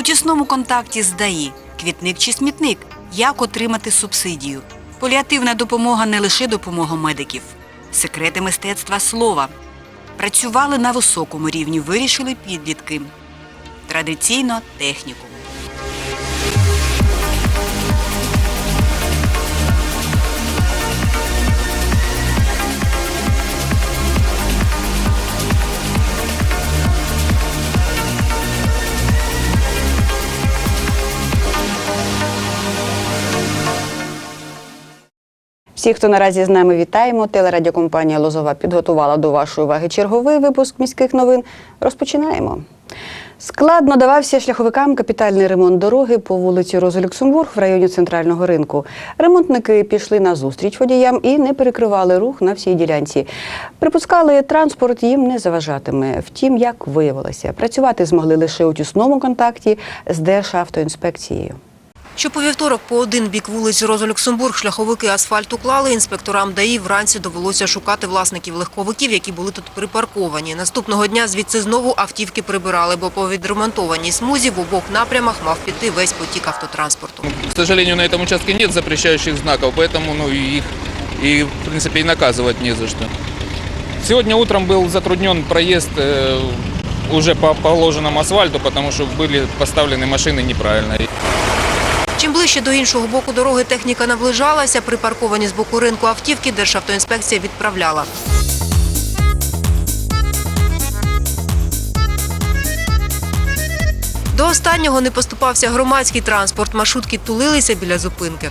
У тісному контакті з ДАІ квітник чи смітник, як отримати субсидію. Паліативна допомога не лише допомога медиків, секрети мистецтва слова. Працювали на високому рівні, вирішили підлітки. Традиційно технікум. Всіх, хто наразі з нами вітаємо. Телерадіокомпанія Лозова підготувала до вашої уваги черговий випуск міських новин. Розпочинаємо. Складно давався шляховикам капітальний ремонт дороги по вулиці Розалюксумбург в районі центрального ринку. Ремонтники пішли на зустріч водіям і не перекривали рух на всій ділянці. Припускали, транспорт їм не заважатиме. Втім, як виявилося, працювати змогли лише у тісному контакті з Державтоінспекцією. Що по вівторок по один бік вулиці Роза Люксембург шляховики асфальту клали, інспекторам ДАІ вранці довелося шукати власників легковиків, які були тут припарковані. Наступного дня звідси знову автівки прибирали, бо по відремонтованій смузі в обох напрямах мав піти весь потік автотранспорту. К сожалению, на этом участке нет запрещающих знаков, поэтому ну, и их и, в принципе, и наказывать не за что. Сегодня утром был затруднен проезд э, уже по положенному асфальту, потому что были поставлены машины неправильно. Чим ближче до іншого боку дороги техніка наближалася, припарковані з боку ринку автівки Державтоінспекція відправляла. До останнього не поступався громадський транспорт. Маршрутки тулилися біля зупинки.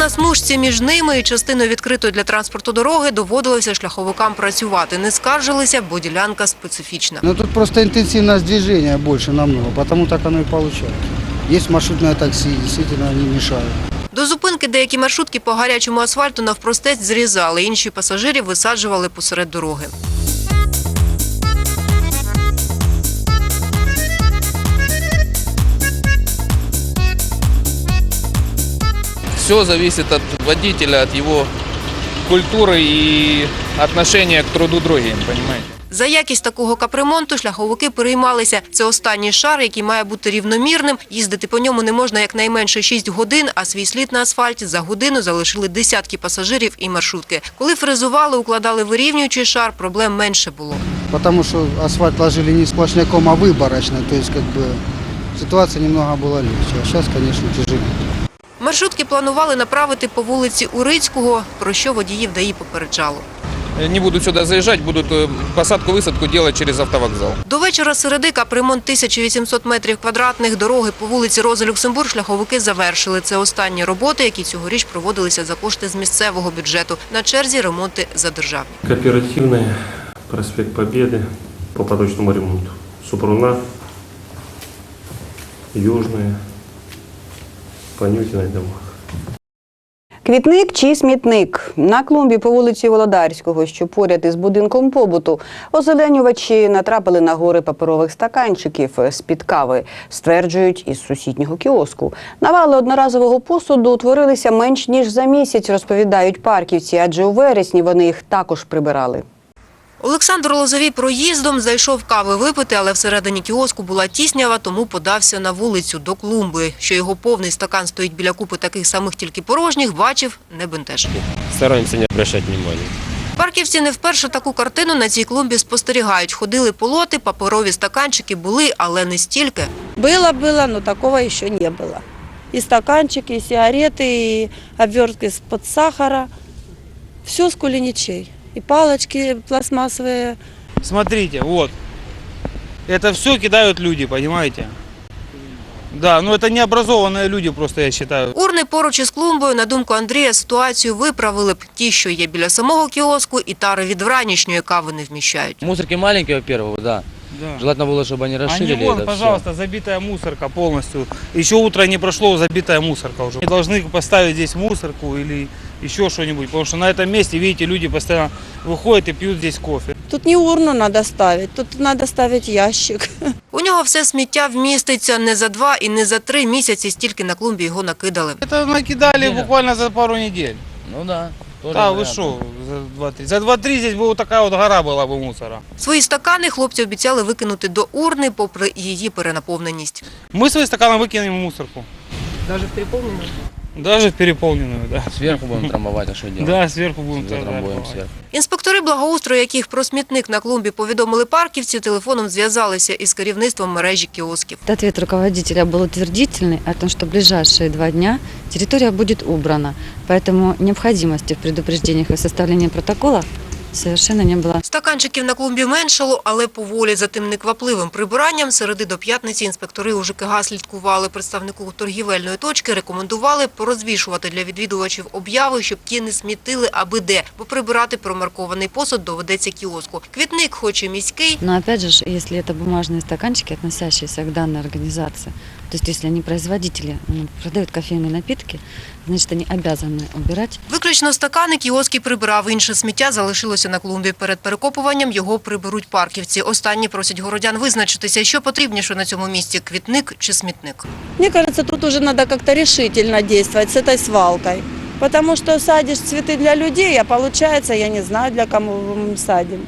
На смужці між ними і частиною відкритої для транспорту дороги доводилося шляховикам працювати. Не скаржилися, бо ділянка специфічна. Но тут просто интенсивность движения больше намного, потому так оно и получается. Есть маршрутное такси, действительно они мешают. До зупинки деякі маршрутки по гарячому асфальту навпростець зрізали, інші пасажирів висаджували посеред дороги. Все зависит от водителя, от его культуры и отношения к труду другим, понимаете? За якість такого капремонту шляховики переймалися. Це останній шар, який має бути рівномірним. Їздити по ньому не можна якнайменше 6 годин, а свій слід на асфальті за годину залишили десятки пасажирів і маршрутки. Коли фрезували, укладали вирівнюючий шар, проблем менше було. Потому что асфальт ложили не сплошняком, а выборочно. То есть как бы ситуация немного была легче. А сейчас, конечно, тяжелее. Маршрутки планували направити по вулиці Урицького, про що водіїв ДАІ попереджало. Э, Не будут сюда заезжать, будут э, посадку-высадку делать через автовокзал. До вечора середи капремонт 1800 метрів квадратних дороги по вулиці Роза Люксембург шляховики завершили. Це останні роботи, які цьогоріч проводилися за кошти з місцевого бюджету. На черзі ремонти за державні. Кооперативная, проспект Победы по поточному ремонту. Супруна, Южная, Понютиной домах. Квітник чи смітник на клумбі по вулиці Володарського, що поряд із будинком побуту, озеленювачі натрапили на гори паперових стаканчиків з-під кави, стверджують із сусіднього кіоску. Навали одноразового посуду утворилися менш ніж за місяць, розповідають парківці, адже у вересні вони їх також прибирали. Олександр Лозовій проїздом зайшов кави випити, але всередині кіоску була тіснява, тому подався на вулицю до клумби. Що його повний стакан стоїть біля купи таких самих тільки порожніх, бачив, не бентежив. Стараемся не обращать внимания. Парківці не вперше таку картину на цій клумбі спостерігають. Ходили полоти, паперові стаканчики були, але не стільки. Было-было, но такого еще не было. И стаканчики, и сигареты, и обвертки из-под сахара. Все с кулиничей. И палочки пластмассовые. Смотрите, вот. Это все кидают люди, понимаете? Да, ну это необразованные люди просто, я считаю. Урни поруч із клумбою, на думку Андрія, ситуацію виправили б. Ті, що є біля самого кіоску, і тари від вранішньої кави не вміщають. Мусорки маленькие, во-первых, да. Да. Желательно было, чтобы они Они расширили вон, это всё. пожалуйста, забитая мусорка полностью. Еще утро не прошло, забитая мусорка уже. Не должны поставить здесь мусорку или еще что-нибудь, потому что на этом месте, видите, люди постоянно выходят и пьют здесь кофе. Тут не урну надо ставить, тут надо ставить ящик. У нього все сміття вміститься не за два і не за три місяці, стільки на клумбі його накидали. Это накидали Неделя. буквально за пару недель. Ну да. Тоже Да, вы вариант. что, за 2-3. За 2-3 здесь бы вот такая вот гора была бы мусора. Свої стакани хлопці обіцяли викинути до урни, попри її перенаповненість. Мы свои стаканы выкинем в мусорку. Навіть в переповненому? Даже в переполненную, да. Сверху будем трамбовать, а что делать? Да, сверху будем Затрамбуем трамбовать. сверху. Інспектори благоустрою, яких про смітник на клумбі повідомили парківці, телефоном зв'язалися із керівництвом мережі кіосків. Ответ руководителя был утвердительный о том, что в ближайшие два дня территория будет убрана. Поэтому необходимости в предупреждениях и составлении протокола совершенно не было. Стаканчиків на клумбі меншало, але поволі за тим неквапливим прибиранням середи до п'ятниці інспектори у ЖКГ слідкували. Представнику торгівельної точки рекомендували порозвішувати для відвідувачів обяви, щоб ті не смітили аби де, бо прибирати промаркований посуд доведеться кіоску. Квітник, хоч і міський, Но опять же, ж, если это бумажные стаканчики, относящиеся к данной организации, то есть если они производители ну, продают кофейные напитки, значит они обязаны убирать Виключно стакани кіоски прибирав, інше сміття залишилося на клумбі. Перед перекопуванням його приберуть парківці. Останні просять городян визначитися, що потрібніше на цьому місці – квітник чи смітник. Мне кажется, тут уже надо как-то решительно действовать с этой свалкой. Потому что садишь цветы для людей, а получается, я не знаю, для кого мы садим.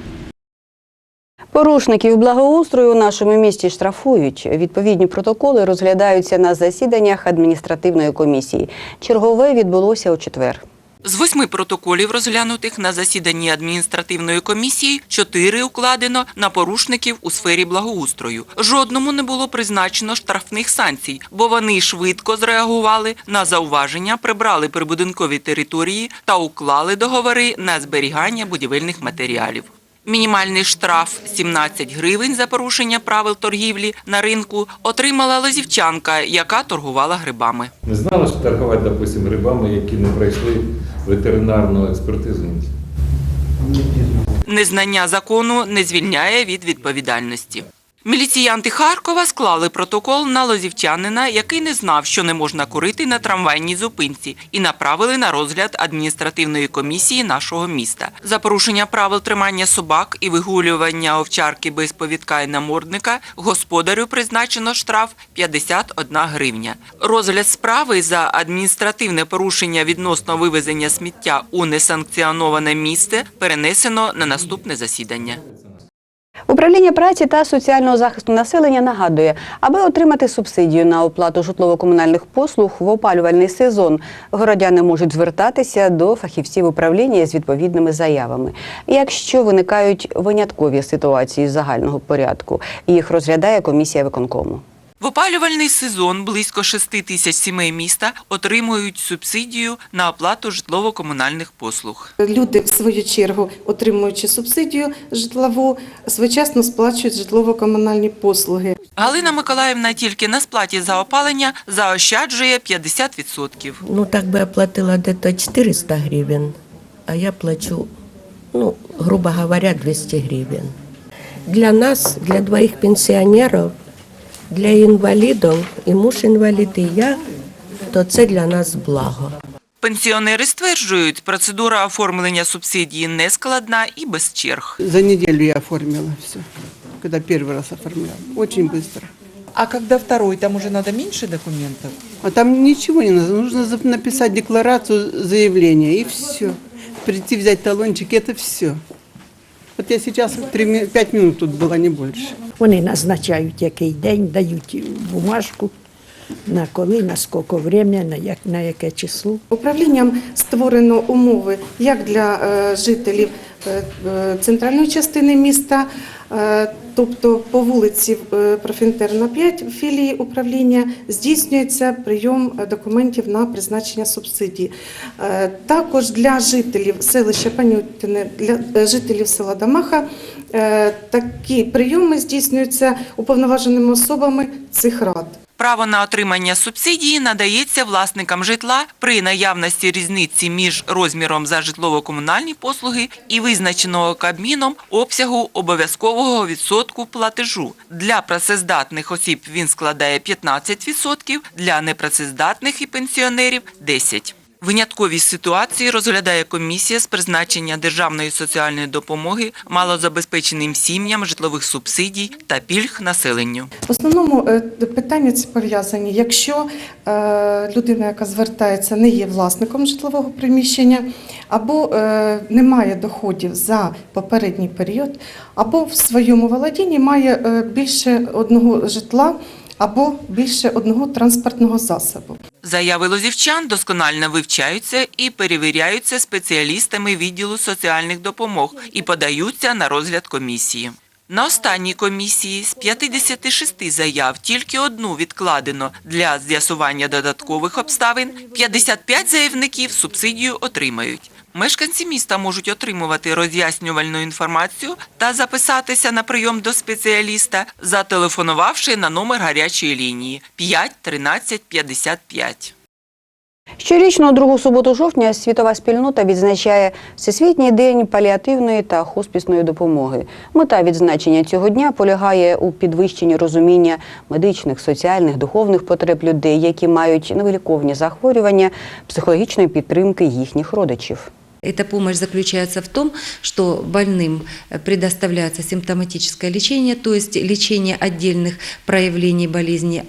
Порушників благоустрою у нашому місті штрафують. Відповідні протоколи розглядаються на засіданнях адміністративної комісії. Чергове відбулося у четвер. З восьми протоколів, розглянутих на засіданні адміністративної комісії, чотири укладено на порушників у сфері благоустрою. Жодному не було призначено штрафних санкцій, бо вони швидко зреагували на зауваження, прибрали прибудинкові території та уклали договори на зберігання будівельних матеріалів. Мінімальний штраф 17 гривень за порушення правил торгівлі на ринку отримала лозівчанка, яка торгувала грибами. Не знала, що торгувати, допустим, грибами, які не пройшли ветеринарну експертизу. Незнання закону не звільняє від відповідальності. Міліціянти Харкова склали протокол на лозівчанина, який не знав, що не можна курити на трамвайній зупинці, і направили на розгляд адміністративної комісії нашого міста. За порушення правил тримання собак і вигулювання овчарки без повідка і намордника господарю призначено штраф 51 гривня. Розгляд справи за адміністративне порушення відносно вивезення сміття у несанкціоноване місце перенесено на наступне засідання. Управління праці та соціального захисту населення нагадує, аби отримати субсидію на оплату житлово-комунальних послуг в опалювальний сезон, городяни можуть звертатися до фахівців управління з відповідними заявами. Якщо виникають виняткові ситуації загального порядку, їх розглядає комісія виконкому. В опалювальний сезон близько 6 тисяч сімей міста отримують субсидію на оплату житлово-комунальних послуг. Люди, в свою чергу, отримуючи субсидію житлову, своєчасно сплачують житлово-комунальні послуги. Галина Миколаївна тільки на сплаті за опалення заощаджує 50%. Ну, так бы я платила где-то 400 гривен, а я плачу, ну, грубо говоря, 200 гривен. Для нас, для двоих пенсионеров, для інвалідів, і муж інвалід, і я, то це для нас благо. Пенсіонери стверджують, процедура оформлення субсидії не складна і без черг. За неделю я оформила все, когда первый раз оформляла. Очень быстро. А когда второй, там уже надо меньше документов? А там ничего не надо. Нужно за- написать декларацию, заявление, и все. Прийти взять талончик, это все. Вот я сейчас 5 минут тут була, не більше. Вони назначають який день, дають бумажку, на коли, на скільки время, на, як, на яке число. Управлінням створено умови як для е, жителів центральної частини міста, е, тобто по вулиці е, Профінтерна 5 філії управління здійснюється прийом е, документів на призначення субсидії. Е, Також для жителів селища Панютине, для е, жителів села Дамаха е, такі прийоми здійснюються уповноваженими особами цих рад. Право на отримання субсидії надається власникам житла при наявності різниці між розміром за житлово-комунальні послуги і визначеного Кабміном обсягу обов'язкового відсотку платежу. Для працездатних осіб він складає 15%, для непрацездатних і пенсіонерів – 10%. Виняткові ситуації розглядає комісія з призначення державної соціальної допомоги малозабезпеченим сім'ям, житлових субсидій та пільг населенню. В основному е, питання ці пов'язані. Якщо е, людина, яка звертається, не є власником житлового приміщення, або е, не має доходів за попередній період, або в своєму володінні має більше одного житла або більше одного транспортного засобу. Заяви лозівчан досконально вивчаються і перевіряються спеціалістами відділу соціальних допомог і подаються на розгляд комісії. На останній комісії з 56 заяв тільки одну відкладено для з'ясування додаткових обставин. 55 заявників субсидію отримають. Мешканці міста можуть отримувати роз'яснювальну інформацію та записатися на прийом до спеціаліста, зателефонувавши на номер гарячої лінії 5 13 55. Щорічно, у другу суботу жовтня, світова спільнота відзначає Всесвітній день паліативної та хоспісної допомоги. Мета відзначення цього дня полягає у підвищенні розуміння медичних, соціальних, духовних потреб людей, які мають невиліковні захворювання, психологічної підтримки їхніх родичів. Эта помощь заключается в том, что больным э, предоставляется симптоматическое лечение, то есть лечение отдельных проявлений болезни,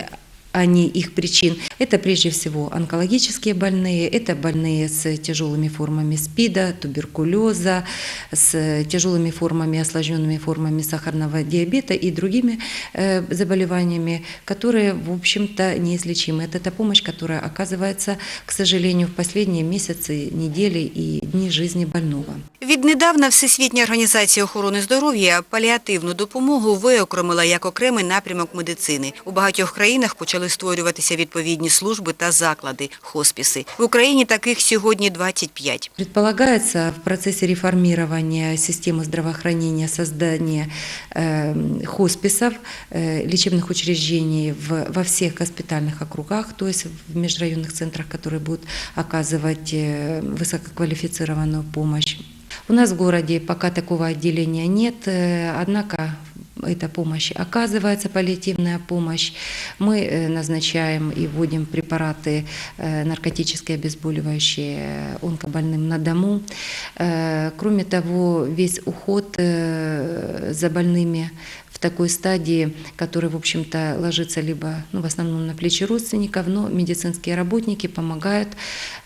а не их причин. Это прежде всего онкологические больные, это больные с тяжелыми формами СПИДа, туберкулеза, с тяжелыми формами, осложненными формами сахарного диабета и другими э, заболеваниями, которые, в общем-то, неизлечимы. Это та помощь, которая оказывается, к сожалению, в последние месяцы, недели и дни жизни больного. Віднедавна Всесвітня організація охорони здоров'я паліативну допомогу виокремила як окремий напрямок медицини. У багатьох країнах почали створюватися відповідні служби та заклади, хоспіси. В Україні таких сьогодні 25. Предполагается в процессе реформирования системы здравоохранения создание э, хосписов, э, лечебных учреждений в, во всех госпитальных округах, то есть в межрайонных центрах, которые будут оказывать э, высококвалифицированную помощь. У нас в городе пока такого отделения нет, э, однако эта помощь оказывается, паллиативная помощь. Мы э, назначаем и вводим препараты э, наркотические обезболивающие онкобольным на дому. Э, Кроме того, весь уход э, за больными в такой стадии, который, в общем-то, ложится либо, ну, в основном на плечи родственников, но медицинские работники помогают,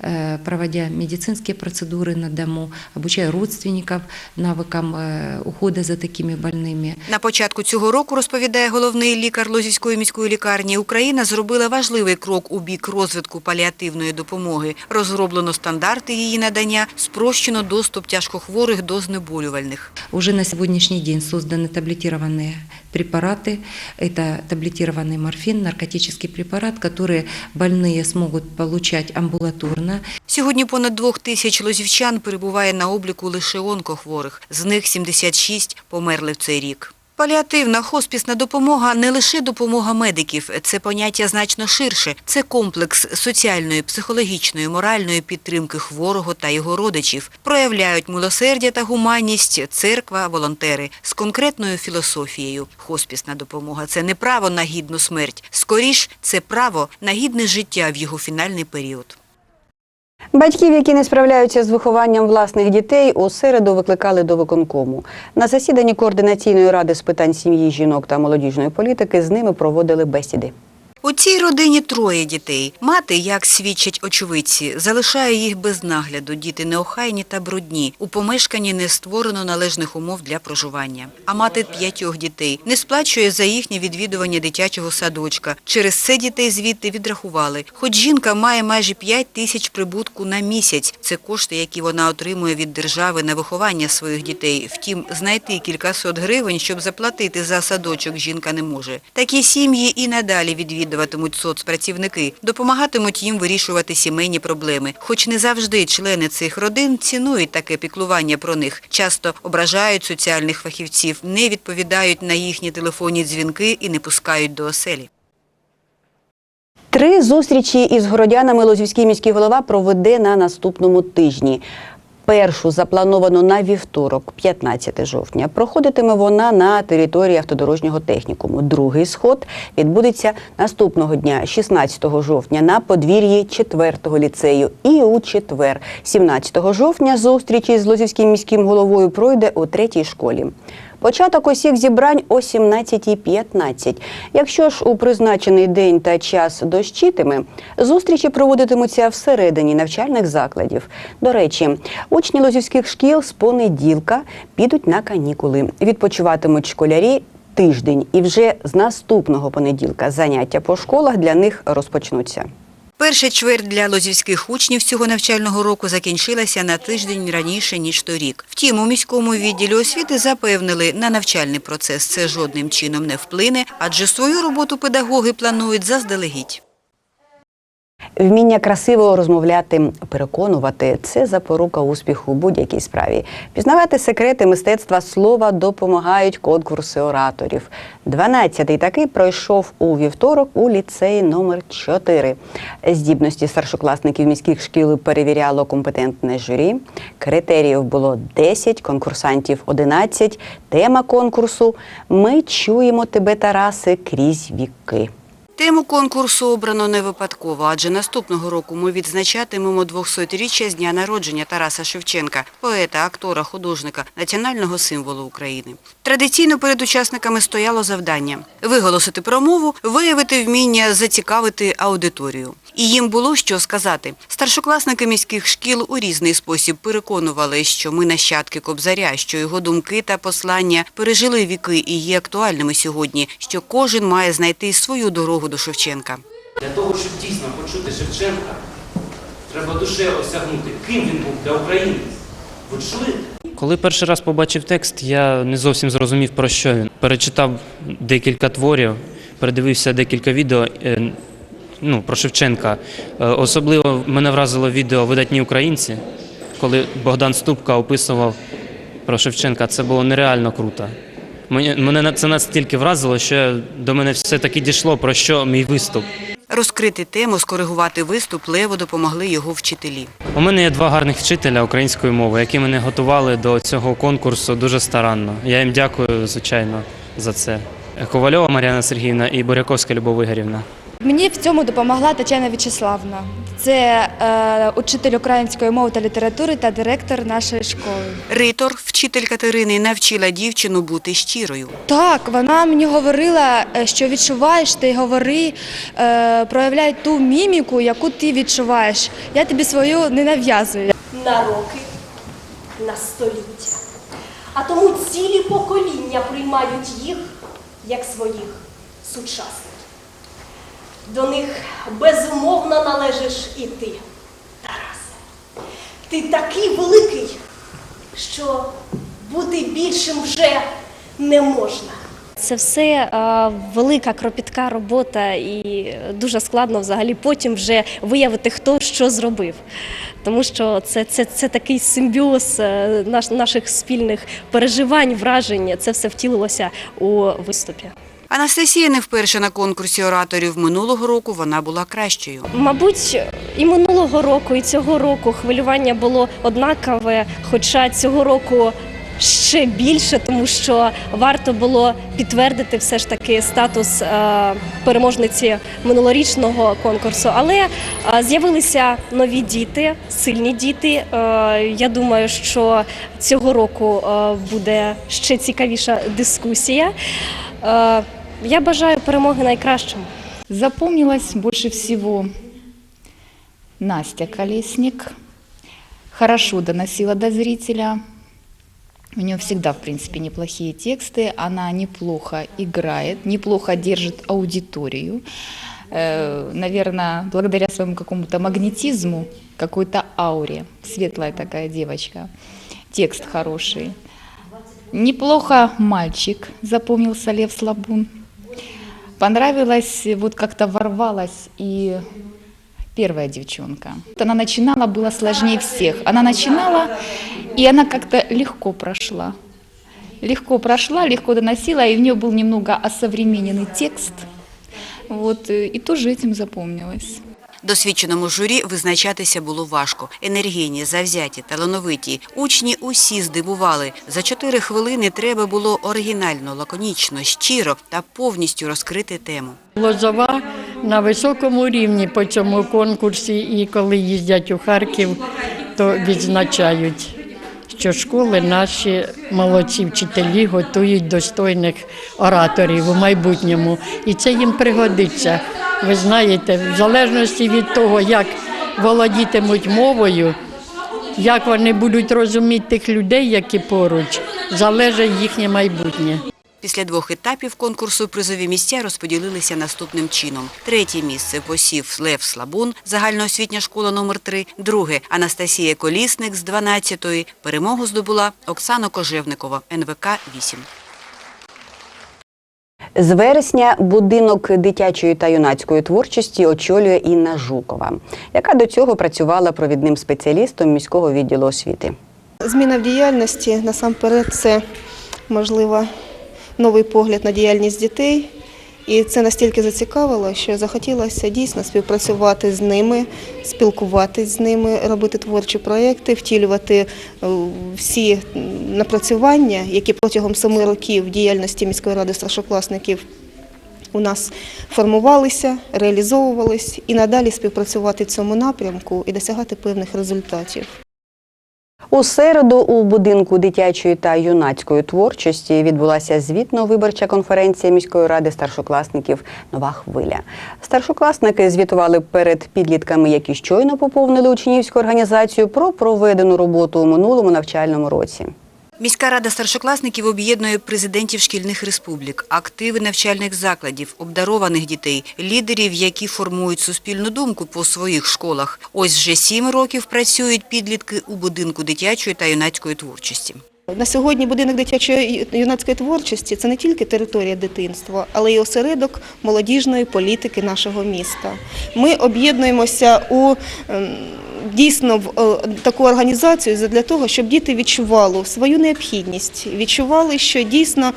э, проводя медицинские процедуры на дому, обучая родственников навыкам э, ухода за такими больными. На початку цього року, розповідає головний лікар Лозівської міської лікарні, Україна зробила важливий крок у бік розвитку паліативної допомоги. Розроблено стандарти її надання, спрощено доступ тяжкохворих до знеболювальних. Уже на сегодняшний день созданы таблетированные препараты. Это таблетированный морфин, наркотический препарат, который больные смогут получать амбулаторно. Сьогодні понад двох тисяч лозівчан перебуває на обліку лише онкохворих. З них 76 померли в цей рік. Паліативна хоспісна допомога не лише допомога медиків, це поняття значно ширше. Це комплекс соціальної, психологічної, моральної підтримки хворого та його родичів. Проявляють милосердя та гуманність церква, волонтери з конкретною філософією. Хоспісна допомога це не право на гідну смерть, скоріш це право на гідне життя в його фінальний період. Батьків, які не справляються з вихованням власних дітей, у середу викликали до виконкому. На засіданні координаційної ради з питань сім'ї, жінок та молодіжної політики з ними проводили бесіди. У цій родині троє дітей. Мати, як свідчать очевидці, залишає їх без нагляду. Діти неохайні та брудні. У помешканні не створено належних умов для проживання. А мати п'ятьох дітей не сплачує за їхнє відвідування дитячого садочка. Через це дітей звідти відрахували. Хоч жінка має майже 5 тисяч прибутку на місяць. Це кошти, які вона отримує від держави на виховання своїх дітей. Втім, знайти кількасот гривень, щоб заплатити за садочок, жінка не може. Такі сім'ї і надалі відвідуватимуть соцпрацівники, допомагатимуть їм вирішувати сімейні проблеми. Хоч не завжди члени цих родин цінують таке піклування про них, часто ображають соціальних фахівців, не відповідають на їхні телефонні дзвінки і не пускають до оселі. Три зустрічі із городянами Лозівський міський голова проведе на наступному тижні. Першу заплановано на вівторок, 15 жовтня. Проходитиме вона на території автодорожнього технікуму. Другий сход відбудеться наступного дня, 16 жовтня, на подвір'ї 4-го ліцею. І у четвер, 17 жовтня, зустрічі з Лозівським міським головою пройде у третій школі. Початок усіх зібрань о 17.15. Якщо ж у призначений день та час дощитиме, зустрічі проводитимуться всередині навчальних закладів. До речі, учні лозівських шкіл з понеділка підуть на канікули. Відпочиватимуть школярі тиждень, і вже з наступного понеділка заняття по школах для них розпочнуться. Перша чверть для лозівських учнів цього навчального року закінчилася на тиждень раніше, ніж торік. Втім, у міському відділі освіти запевнили, на навчальний процес це жодним чином не вплине, адже свою роботу педагоги планують заздалегідь. Вміння красиво розмовляти, переконувати це запорука успіху у будь-якій справі. Пізнавати секрети мистецтва слова допомагають конкурси ораторів. 12-й такий пройшов у вівторок у ліцеї номер 4 Здібності старшокласників міських шкіл перевіряло компетентне журі. Критеріїв було 10, конкурсантів 11. Тема конкурсу Ми чуємо тебе, Тараси, крізь віки. Тему конкурсу обрано не випадково, адже наступного року ми відзначатимемо 200-річчя з дня народження Тараса Шевченка, поета, актора, художника, національного символу України. Традиційно перед учасниками стояло завдання виголосити промову, виявити вміння зацікавити аудиторію. І їм було що сказати. Старшокласники міських шкіл у різний спосіб переконували, що ми нащадки Кобзаря, що його думки та послання пережили віки і є актуальними сьогодні, що кожен має знайти свою дорогу до Шевченка. Для того, щоб дійсно почути Шевченка, треба душе осягнути, ким він був для України. Ви чули? Коли перший раз побачив текст, я не зовсім зрозумів, про що він. Перечитав декілька творів, передивився декілька відео е, ну, про Шевченка. Е, Особливо мене вразило відео Видатні українці, коли Богдан Ступка описував про Шевченка. Це було нереально круто. Мене це настільки вразило, що до мене все-таки дійшло, про що мій виступ. Розкрити тему, скоригувати виступ Лево допомогли його вчителі. У мене є два гарних вчителя української мови, які мене готували до цього конкурсу дуже старанно. Я їм дякую, звичайно, за це. Ковальова Мар'яна Сергіївна і Буряковська Любов Ігорівна. Мені в цьому допомогла Тетяна В'ячеславна. Це е, учитель української мови та літератури та директор нашої школи. Ритор, вчитель Катерини, навчила дівчину бути щирою. Так, вона мені говорила, е, що відчуваєш, ти говори, е, проявляй ту міміку, яку ти відчуваєш. Я тобі свою не нав'язую. на роки, на століття. А тому цілі покоління приймають їх як своїх сучасників. До них безумовно належиш і ти, Тарасе. Ти такий великий, що бути більшим вже не можна. Це все е, велика кропітка робота, і дуже складно взагалі потім вже виявити, хто що зробив. Тому що це, це, це такий симбіоз е, наш, наших спільних переживань, вражень. Це все втілилося у виступі. Анастасія не вперше на конкурсі ораторів. Минулого року вона була кращою. Мабуть, і минулого року, і цього року хвилювання було однакове, хоча цього року ще більше, тому що варто було підтвердити все ж таки статус е, переможниці минулорічного конкурсу. Але е, з'явилися нові діти, сильні діти. Е, Я думаю, що цього року буде ще цікавіша дискусія. Я бажаю перемоги найкращому. Запомнилась больше всего Настя Колесник. Хорошо доносила до зрителя. У нее всегда, в принципе, неплохие тексты. Она неплохо играет, неплохо держит аудиторию. Наверное, благодаря своему какому-то магнетизму, какой-то ауре. Светлая такая девочка. Текст хороший. Неплохо мальчик, запомнился Лев Слабун. Понравилось, вот как-то ворвалась и первая девчонка. Она начинала, было сложнее всех. Она начинала, и она как-то легко прошла. Легко прошла, легко доносила, и в нее был немного осовремененный текст. Вот, э, и тоже этим запомнилась. Досвідченому журі визначатися було важко. Енергійні, завзяті, талановиті. Учні усі здивували. За чотири хвилини треба було оригінально, лаконічно, щиро та повністю розкрити тему. Лозова на високому рівні по цьому конкурсі, і коли їздять у Харків, то відзначають, що школи наші молодці вчителі готують достойних ораторів у майбутньому. І це їм пригодиться. Ви знаєте, в залежності від того, як володітимуть мовою, як вони будуть розуміти тих людей, які поруч, залежить їхнє майбутнє. Після двох етапів конкурсу призові місця розподілилися наступним чином. Третє місце посів Лев Слабун, загальноосвітня школа номер 3 Друге – Анастасія Колісник з 12-ї. Перемогу здобула Оксана Кожевникова, НВК 8. З вересня будинок дитячої та юнацької творчості очолює Інна Жукова, яка до цього працювала провідним спеціалістом міського відділу освіти. Зміна в діяльності насамперед це можливо новий погляд на діяльність дітей. І це настільки зацікавило, що захотілося дійсно співпрацювати з ними, спілкуватись з ними, робити творчі проекти, втілювати е, всі напрацювання, які протягом семи років діяльності міської ради старшокласників у нас формувалися, реалізовувались, і надалі співпрацювати в цьому напрямку і досягати певних результатів. У середу у будинку дитячої та юнацької творчості відбулася звітно-виборча конференція міської ради старшокласників Нова хвиля. Старшокласники звітували перед підлітками, які щойно поповнили учнівську організацію про проведену роботу у минулому навчальному році. Міська рада старшокласників об'єднує президентів шкільних республік, активи навчальних закладів, обдарованих дітей, лідерів, які формують суспільну думку по своїх школах. Ось вже сім років працюють підлітки у будинку дитячої та юнацької творчості. На сьогодні будинок дитячої юнацької творчості це не тільки територія дитинства, але й осередок молодіжної політики нашого міста. Ми об'єднуємося у ем, дійсно в е, таку організацію для того, щоб діти відчували свою необхідність, відчували, що дійсно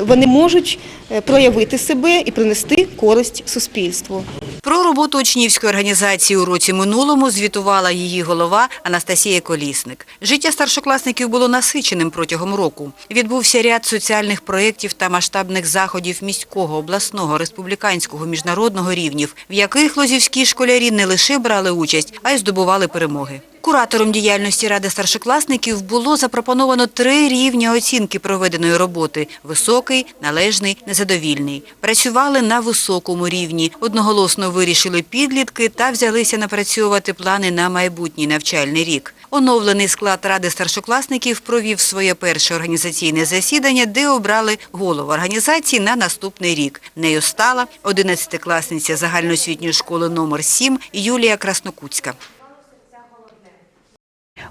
вони можуть е, проявити себе і принести користь суспільству. Про роботу учнівської організації у році минулому звітувала її голова Анастасія Колісник. Життя старшокласників було насиченим протягом року. Відбувся ряд соціальних проєктів та масштабних заходів міського, обласного, республіканського, міжнародного рівнів, в яких лозівські школярі не лише брали участь, а й здобували перемоги. Куратором діяльності Ради старшокласників було запропоновано три рівні оцінки проведеної роботи – високий, належний, незадовільний. Працювали на високому рівні, одноголосно вирішили підлітки та взялися напрацьовувати плани на майбутній навчальний рік. Оновлений склад Ради старшокласників провів своє перше організаційне засідання, де обрали голову організації на наступний рік. Нею стала 11-класниця загальноосвітньої школи номер 7 Юлія Краснокутська.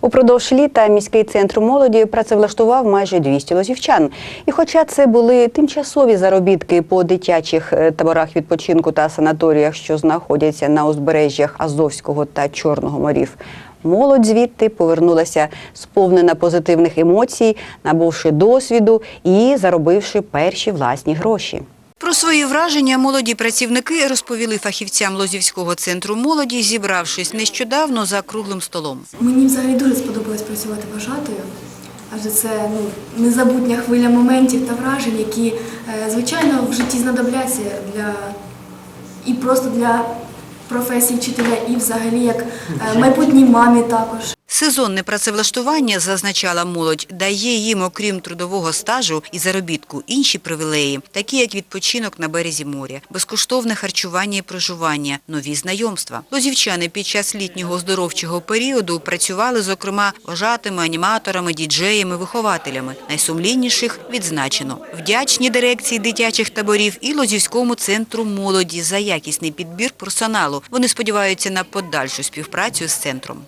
Упродовж літа міський центр молоді працевлаштував майже 200 лозівчан. І хоча це були тимчасові заробітки по дитячих е, таборах відпочинку та санаторіях, що знаходяться на узбережжях Азовського та Чорного морів, молодь звідти повернулася сповнена позитивних емоцій, набувши досвіду і заробивши перші власні гроші. Про свої враження молоді працівники розповіли фахівцям Лозівського центру молоді, зібравшись нещодавно за круглим столом. Мені взагалі дуже сподобалось працювати вважатою, адже це ну, незабутня хвиля моментів та вражень, які, е, звичайно, в житті знадобляться для і просто для професії вчителя, і взагалі як е, майбутній мамі також. Сезонне працевлаштування, зазначала молодь, дає їм, окрім трудового стажу і заробітку, інші привілеї, такі як відпочинок на березі моря, безкоштовне харчування і проживання, нові знайомства. Лозівчани під час літнього оздоровчого періоду працювали, зокрема, вожатими, аніматорами, діджеями, вихователями. Найсумлінніших відзначено. Вдячні дирекції дитячих таборів і Лозівському центру молоді за якісний підбір персоналу. Вони сподіваються на подальшу співпрацю з центром.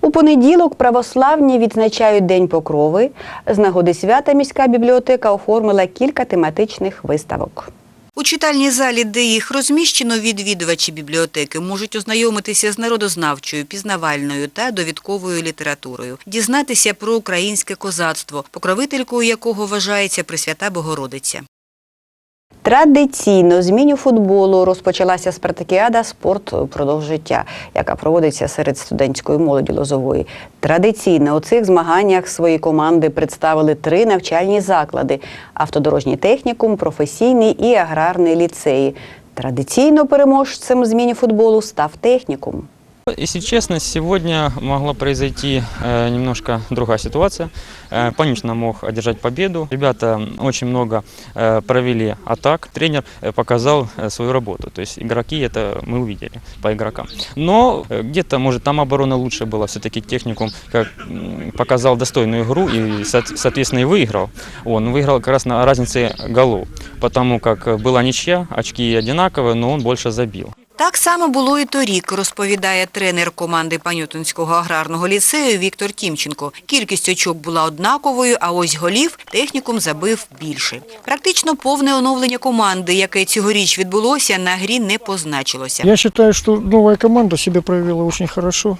У понеділок православні відзначають День Покрови. З нагоди свята міська бібліотека оформила кілька тематичних виставок. У читальній залі, де їх розміщено, відвідувачі бібліотеки можуть ознайомитися з народознавчою, пізнавальною та довідковою літературою, дізнатися про українське козацтво, покровителькою якого вважається Пресвята Богородиця. Традиційно з міні футболу розпочалася спартакіада Спорт продовж життя, яка проводиться серед студентської молоді Лозової. Традиційно у цих змаганнях свої команди представили три навчальні заклади: автодорожній технікум, професійний і аграрний ліцеї. Традиційно переможцем з міні футболу став технікум. Если честно, сегодня могла произойти э, немножко другая ситуация. Э, Панично мог одержать победу. Ребята очень много э, провели атак. Тренер э, показал э, свою работу. То есть игроки, это мы увидели по игрокам. Но э, где-то, может, там оборона лучше была. Все-таки техникум как, показал достойную игру и, соот- соответственно, и выиграл. Он выиграл как раз на разнице голов. Потому как э, была ничья, очки одинаковые, но он больше забил. Так само було і торік, розповідає тренер команди Панютинського аграрного ліцею Віктор Тімченко. Кількість очок була однаковою, а ось голів технікум забив більше. Практично повне оновлення команди, яке цьогоріч відбулося, на грі не позначилося. Я вважаю, що нова команда себе проявила дуже хорошо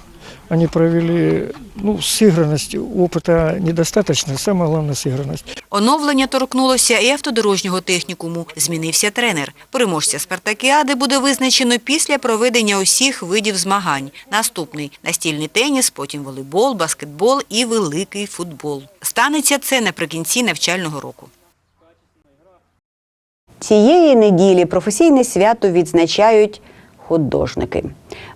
Они провели, ну, сыгранность, опыта недостаточно, самое главное сыгранность. Оновлення торкнулося і автодорожнього технікуму. Змінився тренер. Переможця спартакіади буде визначено після проведення усіх видів змагань. Наступний – настільний теніс, потім волейбол, баскетбол і великий футбол. Станеться це наприкінці навчального року. Цієї неділі професійне свято відзначають художники.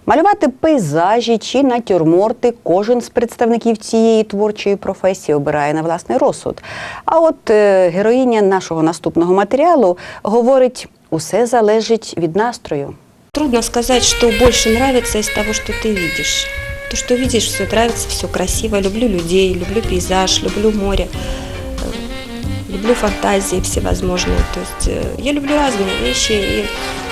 Малювати пейзажі чи натюрморти кожен з представників цієї творчої професії обирає на власний розсуд. А от е, героїня нашого наступного матеріалу говорить, усе залежить від настрою. Трудно сказать, что больше нравится из того, что ты видишь. То, что видишь, все нравится, все красиво. Люблю людей, люблю пейзаж, люблю море, люблю фантазии всевозможные. То есть э, я люблю разные вещи, и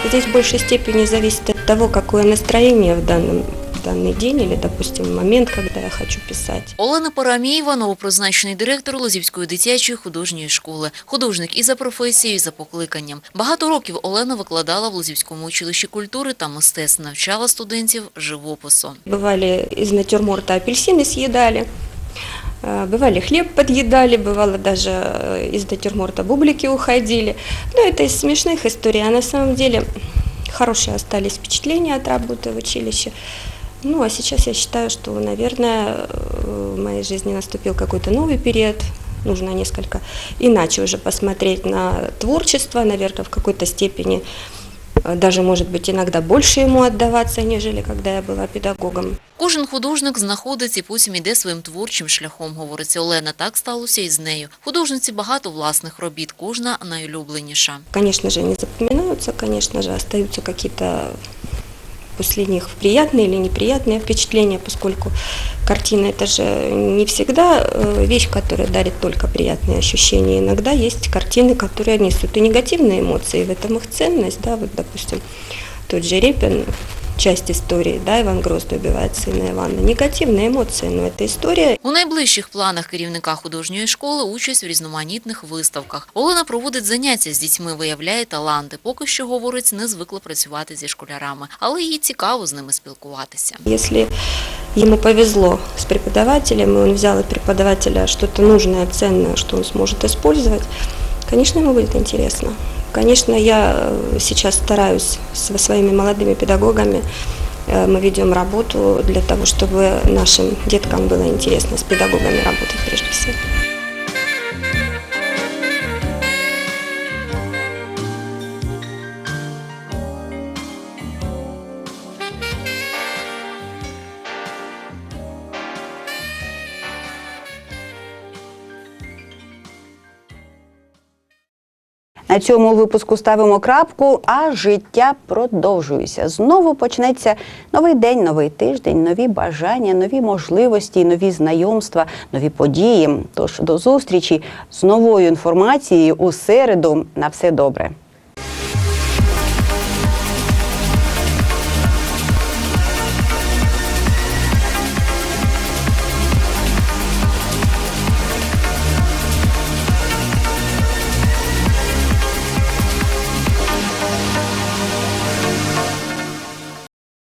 здесь в большей степени зависит от того, какое настроение в данном в данный день или, допустим, момент, когда я хочу писать. Олена Парамієва – новопризначений директор Лозівської дитячої художньої школи. Художник і за професією, і за покликанням. Багато років Олена викладала в Лозівському училищі культури та мистецтв, навчала студентів живопису. Бывали из натюрморта апельсины съедали, э, Бывали хлеб подъедали, бывало даже э, из натюрморта бублики уходили. Но это из смешных историй, а на самом деле хорошие остались впечатления от работы в училище. Ну, а сейчас я считаю, что, наверное, э, в моей жизни наступил какой-то новый период. Нужно несколько иначе уже посмотреть на творчество, наверное, в какой-то степени э, даже, может быть, иногда больше ему отдаваться, нежели когда я была педагогом. Кожен художник знаходить і потім іде своїм творчим шляхом, говорить Олена. Так сталося і з нею. Художниці багато власних робіт, кожна найулюбленіша. Звісно ж, не запам'ятаються, звісно ж, залишаються какие-то после них приятные или неприятные впечатления, поскольку картина это же не всегда э, вещь, которая дарит только приятные ощущения. Иногда есть картины, которые несут и негативные эмоции, и в этом их ценность, да, вот, допустим, тот же Репин, часть истории, да, Иван Грозный убивает сына Ивана. Негативные эмоции, но это история. У найближчих планах керівника художньої школи участь в різноманітних виставках. Олена проводить заняття з дітьми, виявляє таланти. Поки що, говорить, не звикла працювати зі школярами, але їй цікаво з ними спілкуватися. Если ему повезло с преподавателем, и он взял от преподавателя что-то нужное, ценное, что он сможет использовать, конечно, ему будет интересно. Конечно, я э, сейчас стараюсь со своими молодыми педагогами, э, мы ведем работу для того, чтобы нашим деткам было интересно с педагогами работать прежде всего. На цьому випуску ставимо крапку, а життя продовжується. Знову почнеться новий день, новий тиждень, нові бажання, нові можливості, нові знайомства, нові події. Тож до зустрічі з новою інформацією у середу. На все добре.